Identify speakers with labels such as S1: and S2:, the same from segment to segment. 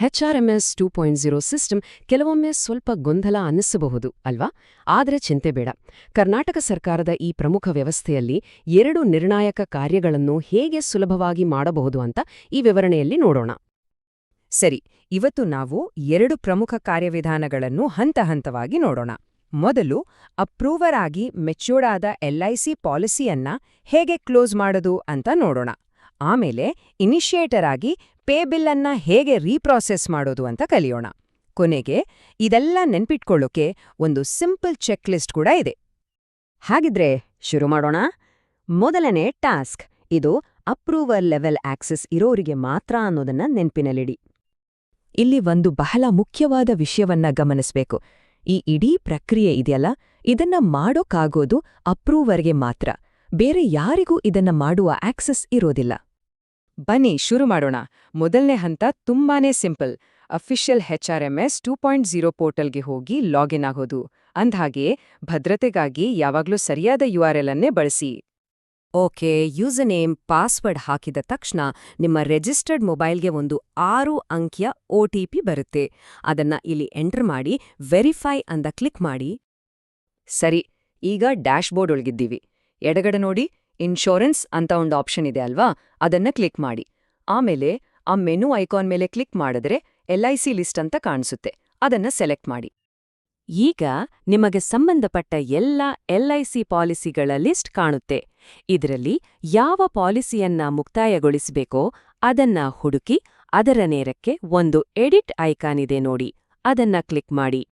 S1: HRMS two point zero system ಕೆಲವೊಮ್ಮೆ ಸ್ವಲ್ಪ ಗೊಂದಲ ಅನ್ನಿಸಬಹುದು, ಅಲ್ವಾ? ಆದರೆ ಚಿಂತೆ ಬೇಡ. ಕರ್ನಾಟಕ ಸರ್ಕಾರದ ಈ ಪ್ರಮುಖ ವ್ಯವಸ್ಥೆಯಲ್ಲಿ ಎರಡು ನಿರ್ಣಾಯಕ ಕಾರ್ಯಗಳನ್ನು ಹೇಗೆ ಸುಲಭವಾಗಿ ಮಾಡಬಹುದು ಅಂತ ಈ ವಿವರಣೆಯಲ್ಲಿ ನೋಡೋಣ.
S2: ಸರಿ, ಇವತ್ತು ನಾವು ಎರಡು ಪ್ರಮುಖ ಕಾರ್ಯವಿಧಾನಗಳನ್ನು ಹಂತ ಹಂತವಾಗಿ ನೋಡೋಣ. ಮೊದಲು ಅಪ್ರೂವರ್ ಆಗಿ ಮೆಚ್ಯೂರ್ಡ್ ಆದ ಎಲ್ಐಸಿ ಪಾಲಿಸಿಯನ್ನ ಹೇಗೆ ಕ್ಲೋಸ್ ಮಾಡೋದು ಅಂತ ನೋಡೋಣ. ಆಮೇಲೆ ಇನಿಷಿಯೇಟರ್ ಆಗಿ ಪೇ ಬಿಲ್ ಅನ್ನ ಹೇಗೆ ರೀಪ್ರಾಸೆಸ್ ಮಾಡೋದು ಅಂತ ಕಲಿಯೋಣ. ಕೊನೆಗೆ ಇದೆಲ್ಲ ನೆನ್ಪಿಟ್ಕೊಳ್ಳೋಕೆ ಒಂದು ಸಿಂಪಲ್ ಚೆಕ್ ಲಿಸ್ಟ್ ಕೂಡ ಇದೆ. ಹಾಗಿದ್ರೆ ಶುರು ಮಾಡೋಣ. ಮೊದಲನೇ ಟಾಸ್ಕ್, ಇದು ಅಪ್ರೂವಲ್ ಲೆವೆಲ್ ಆಕ್ಸೆಸ್ ಇರೋರಿಗೆ ಮಾತ್ರ ಅನ್ನೋದನ್ನ ನೆನ್ಪಿನಲ್ಲಿಡಿ. ಇಲ್ಲಿ ಒಂದು ಬಹಳ ಮುಖ್ಯವಾದ ವಿಷಯವನ್ನ ಗಮನಿಸ್ಬೇಕು. ಈ ಇಡೀ ಪ್ರಕ್ರಿಯೆ ಇದೆಯಲ್ಲ, ಇದನ್ನ ಮಾಡೋಕ್ಕಾಗೋದು ಅಪ್ರೂವರ್ಗೆ ಮಾತ್ರ. ಬೇರೆ ಯಾರಿಗೂ ಇದನ್ನ ಮಾಡುವ ಆಕ್ಸೆಸ್ ಇರೋದಿಲ್ಲ. ಬನ್ನಿ ಶುರು ಮಾಡೋಣ. ಮೊದಲನೇ ಹಂತ ತುಂಬಾನೇ simple. Official H R M S two point zero ಪೋರ್ಟಲ್ಗೆ ಹೋಗಿ ಲಾಗಿನ್ ಆಗೋದು. ಅಂದ್ಹಾಗೆ, ಭದ್ರತೆಗಾಗಿ ಯಾವಾಗ್ಲೂ ಸರಿಯಾದ ಯು ಆರ್ ಎಲ್ ಅನ್ನೇ ಬಳಸಿ. ಓಕೆ ಯೂಸರ್ ನೇಮ್ ಪಾಸ್ವರ್ಡ್ ಹಾಕಿದ ತಕ್ಷಣ ನಿಮ್ಮ ರಿಜಿಸ್ಟರ್ಡ್ ಮೊಬೈಲ್ಗೆ ಒಂದು ಆರು ಅಂಕಿಯ ಒ ಟಿ ಪಿ ಬರುತ್ತೆ. ಅದನ್ನ ಇಲ್ಲಿ ಎಂಟರ್ ಮಾಡಿ, ವೆರಿಫೈ ಅಂತ ಕ್ಲಿಕ್ ಮಾಡಿ. ಸರಿ, ಈಗ ಡ್ಯಾಶ್ಬೋರ್ಡ್ ಒಳಗಿದ್ದೀವಿ. ಎಡಗಡೆ ನೋಡಿ. ಇನ್ಶೂರೆನ್ಸ್ ಅಂತ ಒಂದು ಆಪ್ಷನ್ ಇದೆ ಅಲ್ವಾ? ಅದನ್ನ ಕ್ಲಿಕ್ ಮಾಡಿ. ಆಮೇಲೆ ಆ ಮೆನು ಐಕಾನ್ ಮೇಲೆ ಕ್ಲಿಕ್ ಮಾಡಿದ್ರೆ ಎಲ್ಐಸಿ ಲಿಸ್ಟ್ ಅಂತ ಕಾಣಿಸುತ್ತೆ. ಅದನ್ನ ಸೆಲೆಕ್ಟ್ ಮಾಡಿ. ಈಗ ನಿಮಗೆ ಸಂಬಂಧಪಟ್ಟ ಎಲ್ಲ ಸಿ ಪಾಲಿಸಿಗಳ ಲಿಸ್ಟ್ ಕಾಣುತ್ತೆ. ಇದರಲ್ಲಿ ಯಾವ ಪಾಲಿಸಿಯನ್ನ ಮುಕ್ತಾಯಗೊಳಿಸಬೇಕೋ ಅದನ್ನ ಹುಡುಕಿ ಅದರ ನೇರಕ್ಕೆ ಒಂದು ಎಡಿಟ್ ಐಕಾನ್ ಇದೆ ನೋಡಿ. ಅದನ್ನ ಕ್ಲಿಕ್ ಮಾಡಿ.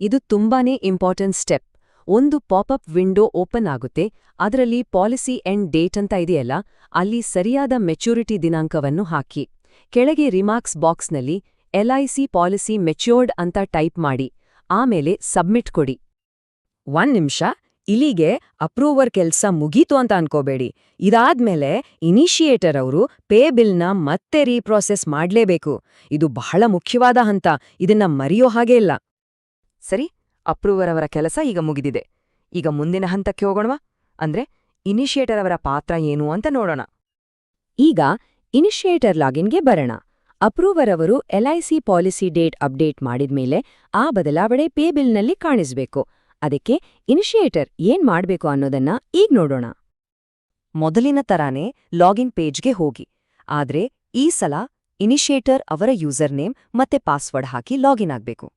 S2: ಇದು ತುಂಬಾನೇ ಇಂಪಾರ್ಟೆಂಟ್ ಸ್ಟೆಪ್ ಒಂದು ಪಾಪಪ್ ವಿಂಡೋ ಓಪನ್ ಆಗುತ್ತೆ. ಅದರಲ್ಲಿ ಪಾಲಿಸಿ ಎಂಡ್ ಡೇಟ್ ಅಂತ ಇದೆಯಲ್ಲ, ಅಲ್ಲಿ ಸರಿಯಾದ ಮೆಚ್ಯೂರಿಟಿ ದಿನಾಂಕವನ್ನು ಹಾಕಿ. ಕೆಳಗೆ ರಿಮಾರ್ಕ್ಸ್ ಬಾಕ್ಸ್ನಲ್ಲಿ ಎಲ್ಐಸಿ ಪಾಲಿಸಿ ಮೆಚ್ಯೂರ್ಡ್ ಅಂತ ಟೈಪ್ ಮಾಡಿ. ಆಮೇಲೆ ಸಬ್ಮಿಟ್ ಕೊಡಿ. ಒಂದ್ ನಿಮಿಷ, ಇಲ್ಲಿಗೆ ಅಪ್ರೂವರ್ ಕೆಲ್ಸ ಮುಗೀತು ಅಂತ ಅನ್ಕೋಬೇಡಿ. ಇದಾದ್ಮೇಲೆ ಇನಿಷಿಯೇಟರ್ ಅವರು ಪೇ ಬಿಲ್ನ ಮತ್ತೆ ರೀಪ್ರಾಸೆಸ್ ಮಾಡ್ಲೇಬೇಕು. ಇದು ಬಹಳ ಮುಖ್ಯವಾದ ಹಂತ. ಇದನ್ನ ಮರೆಯೋ ಹಾಗೇ ಇಲ್ಲ. ಸರಿ? ಅಪ್ರೂವರ್ ಅವರ ಕೆಲಸ ಈಗ ಮುಗಿದಿದೆ. ಈಗ ಮುಂದಿನ ಹಂತಕ್ಕೆ ಹೋಗೋಣವಾ? ಅಂದ್ರೆ ಇನಿಷಿಯೇಟರ್ ಅವರ ಪಾತ್ರ ಏನು ಅಂತ ನೋಡೋಣ. ಈಗ ಇನಿಷಿಯೇಟರ್ ಲಾಗಿನ್ಗೆ ಬರೋಣ. ಅಪ್ರೂವರ್ ಅವರು ಎಲ್ಐಸಿ ಪಾಲಿಸಿ ಡೇಟ್ ಅಪ್ಡೇಟ್ ಮಾಡಿದ್ಮೇಲೆ ಆ ಬದಲಾವಣೆ ಪೇ ಬಿಲ್ನಲ್ಲಿ ಕಾಣಿಸಬೇಕು. ಅದಕ್ಕೆ ಇನಿಷಿಯೇಟರ್ ಏನ್ ಮಾಡ್ಬೇಕು ಅನ್ನೋದನ್ನ ಈಗ ನೋಡೋಣ. ಮೊದಲಿನ ತರಾನೇ ಲಾಗಿನ್ ಪೇಜ್ಗೆ ಹೋಗಿ. ಆದ್ರೆ ಈ ಸಲ ಇನಿಷಿಯೇಟರ್ ಅವರ ಯೂಸರ್ ನೇಮ್ ಮತ್ತೆ ಪಾಸ್ವರ್ಡ್ ಹಾಕಿ ಲಾಗಿನ್ ಆಗ್ಬೇಕು.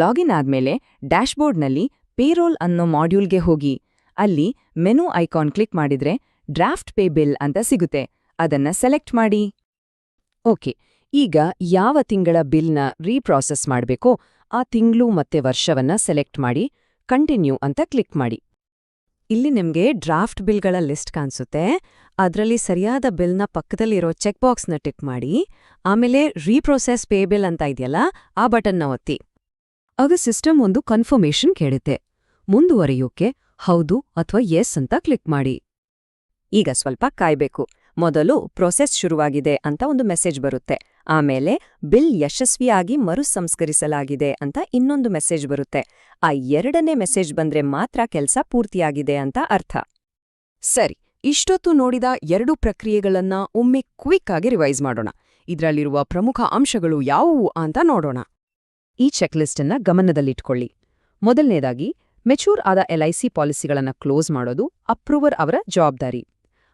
S2: ಲಾಗಿನ್ ಆದ್ಮೇಲೆ ಡ್ಯಾಶ್ಬೋರ್ಡ್ನಲ್ಲಿ ಪೇರೋಲ್ ಅನ್ನೋ ಮಾಡ್ಯೂಲ್ಗೆ ಹೋಗಿ. ಅಲ್ಲಿ ಮೆನು ಐಕಾನ್ ಕ್ಲಿಕ್ ಮಾಡಿದ್ರೆ ಡ್ರಾಫ್ಟ್ ಪೇ ಬಿಲ್ ಅಂತ ಸಿಗುತ್ತೆ. ಅದನ್ನ ಸೆಲೆಕ್ಟ್ ಮಾಡಿ. ಓಕೆ, ಈಗ ಯಾವ ತಿಂಗಳ ಬಿಲ್ನ ರೀಪ್ರಾಸೆಸ್ ಮಾಡಬೇಕೋ ಆ ತಿಂಗಳು ಮತ್ತೆ ವರ್ಷವನ್ನ ಸೆಲೆಕ್ಟ್ ಮಾಡಿ ಕಂಟಿನ್ಯೂ ಅಂತ ಕ್ಲಿಕ್ ಮಾಡಿ. ಇಲ್ಲಿ ನಿಮ್ಗೆ ಡ್ರಾಫ್ಟ್ ಬಿಲ್ಗಳ ಲಿಸ್ಟ್ ಕಾಣಿಸುತ್ತೆ. ಅದರಲ್ಲಿ ಸರಿಯಾದ ಬಿಲ್ನ ಪಕ್ಕದಲ್ಲಿರೋ ಚೆಕ್ ಬಾಕ್ಸ್ನ ಟಿಕ್ ಮಾಡಿ. ಆಮೇಲೆ ರೀಪ್ರೋಸೆಸ್ ಪೇ ಬಿಲ್ ಅಂತ ಇದೆಯಲ್ಲ, ಆ ಬಟನ್ನ ಒತ್ತಿ. ಆಗ ಸಿಸ್ಟಮ್ ಒಂದು ಕನ್ಫರ್ಮೇಷನ್ ಕೇಳುತ್ತೆ. ಮುಂದುವರಿಯೋಕೆ ಹೌದು ಅಥವಾ ಎಸ್ ಅಂತ ಕ್ಲಿಕ್ ಮಾಡಿ. ಈಗ ಸ್ವಲ್ಪ ಕಾಯ್ಬೇಕು. ಮೊದಲು ಪ್ರೊಸೆಸ್ ಶುರುವಾಗಿದೆ ಅಂತ ಒಂದು ಮೆಸೇಜ್ ಬರುತ್ತೆ. ಆಮೇಲೆ ಬಿಲ್ ಯಶಸ್ವಿಯಾಗಿ ಮರುಸಂಸ್ಕರಿಸಲಾಗಿದೆ ಅಂತ ಇನ್ನೊಂದು ಮೆಸೇಜ್ ಬರುತ್ತೆ. ಆ ಎರಡನೇ ಮೆಸೇಜ್ ಬಂದ್ರೆ ಮಾತ್ರ ಕೆಲಸ ಪೂರ್ತಿಯಾಗಿದೆ ಅಂತ ಅರ್ಥ. ಸರಿ, ಇಷ್ಟೊತ್ತು ನೋಡಿದ ಎರಡು ಪ್ರಕ್ರಿಯೆಗಳನ್ನ ಒಮ್ಮೆ ಕ್ವಿಕ್ ಆಗಿ ರಿವೈಸ್ ಮಾಡೋಣ. ಇದರಲ್ಲಿರುವ ಪ್ರಮುಖ ಅಂಶಗಳು ಯಾವುವು ಅಂತ ನೋಡೋಣ. ಈ ಚೆಕ್ಲಿಸ್ಟ್ ಗಮನದಲ್ಲಿ ಗಮನದಲ್ಲಿಟ್ಕೊಳ್ಳಿ. ಮೊದಲನೇದಾಗಿ, ಮೆಚೂರ್ ಆದ ಎಲ್ಐಸಿ ಪಾಲಿಸಿಗಳನ್ನು ಕ್ಲೋಸ್ ಮಾಡೋದು ಅಪ್ರೂವರ್ ಅವರ ಜವಾಬ್ದಾರಿ.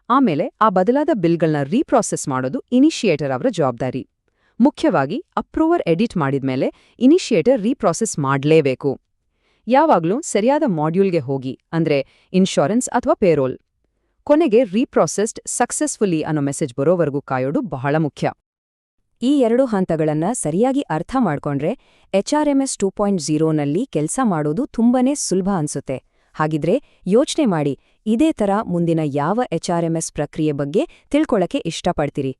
S2: ಆಮೇಲೆ ಆ ಬದಲಾದ ಬಿಲ್ಗಳನ್ನ ರೀಪ್ರಾಸೆಸ್ ಮಾಡೋದು ಇನಿಷಿಯೇಟರ್ ಅವರ ಜವಾಬ್ದಾರಿ. ಮುಖ್ಯವಾಗಿ, ಅಪ್ರೂವರ್ ಎಡಿಟ್ ಮಾಡಿದ್ಮೇಲೆ ಇನಿಷಿಯೇಟರ್ ರೀಪ್ರಾಸೆಸ್ ಮಾಡಲೇಬೇಕು. ಯಾವಾಗ್ಲೂ ಸರಿಯಾದ ಮಾಡ್ಯೂಲ್ಗೆ ಹೋಗಿ, ಅಂದ್ರೆ ಇನ್ಶೂರೆನ್ಸ್ ಅಥವಾ ಪೇರೋಲ್. ಕೊನೆಗೆ ರೀಪ್ರಾಸೆಸ್ಡ್ ಸಕ್ಸಸ್ಫುಲಿ ಅನ್ನೋ ಮೆಸೇಜ್ ಬರೋವರೆಗೂ ಕಾಯೋದು ಬಹಳ ಮುಖ್ಯ. ಈ ಎರಡು ಹಂತಗಳನ್ನ ಸರಿಯಾಗಿ ಅರ್ಥ ಮಾಡ್ಕೊಂಡ್ರೆ ಎಸ್ ಟೂ ಪಾಯಿಂಟ್ ಝೀರೋನಲ್ಲಿ ಕೆಲಸ ಮಾಡೋದು ತುಂಬಾನೇ ಸುಲಭ ಅನ್ಸುತ್ತೆ. ಹಾಗಿದ್ರೆ ಯೋಚನೆ ಮಾಡಿ, ಇದೇ ಥರ ಮುಂದಿನ ಯಾವ ಎಚ್ಆರ್ಎಂಎಸ್ ಪ್ರಕ್ರಿಯೆ ಬಗ್ಗೆ ತಿಳ್ಕೊಳಕ್ಕೆ ಇಷ್ಟಪಡ್ತೀರಿ?